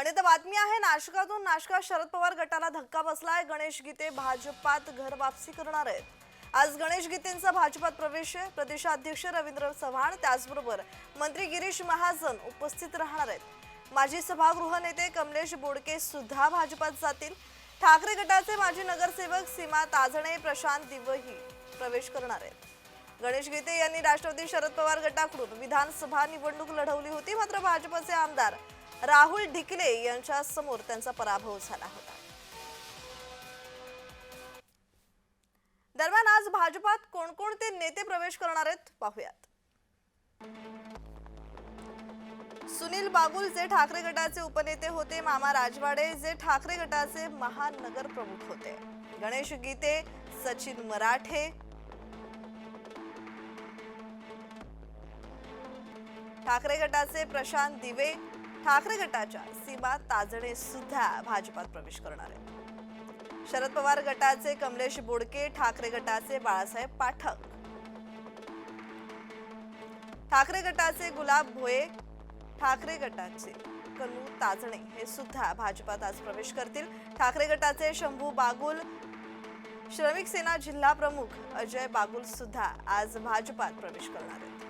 आणि तर बातमी आहे नाशकातून नाशकात शरद पवार गटाला धक्का बसलाय. गणेश गीते भाजपात घर वापसी करणार आहेत. आज गणेश गीतेंचा भाजपात प्रवेश आहे. प्रदेशाध्यक्ष रवींद्र चव्हाण त्याचबरोबर मंत्री गिरीश महाजन उपस्थित राहणार आहेत. माजी सभागृह नेते कमलेश बोडके सुद्धा भाजपात जातील. ठाकरे गटाचे माजी नगरसेवक सीमा ताजणे प्रशांत दिवही प्रवेश करणार आहेत. गणेश गीते यांनी राष्ट्रवादी शरद पवार गटाकडून विधानसभा निवडणूक लढवली होती. मात्र भाजपचे आमदार राहुल ढिकले यांच्या समोर त्यांचा पराभव झाला होता. दरम्यान आज भाजपात कोणकोणते नेते प्रवेश करणार आहेत पाहुयात. सुनील बागुल जे ठाकरे गटाचे उपनेते होते मामा राजवाडे जे ठाकरे गटाचे महानगर प्रमुख होते. गणेश गीते सचिन मराठे. ठाकरे गटाचे प्रशांत दिवे ठाकरे गटाच्या सीमा ताजणे सुद्धा भाजपात प्रवेश करणार आहेत. शरद पवार गटाचे कमलेश बोडके ठाकरे गटाचे बाळासाहेब पाठक. ठाकरे गटाचे गुलाब भोये ठाकरे गटाचे कनू ताजणे हे सुद्धा भाजपात आज प्रवेश करतील. ठाकरे गटाचे शंभू बागुल श्रमिक सेना जिल्हा प्रमुख अजय बागुल सुद्धा आज भाजपात प्रवेश करणार आहेत.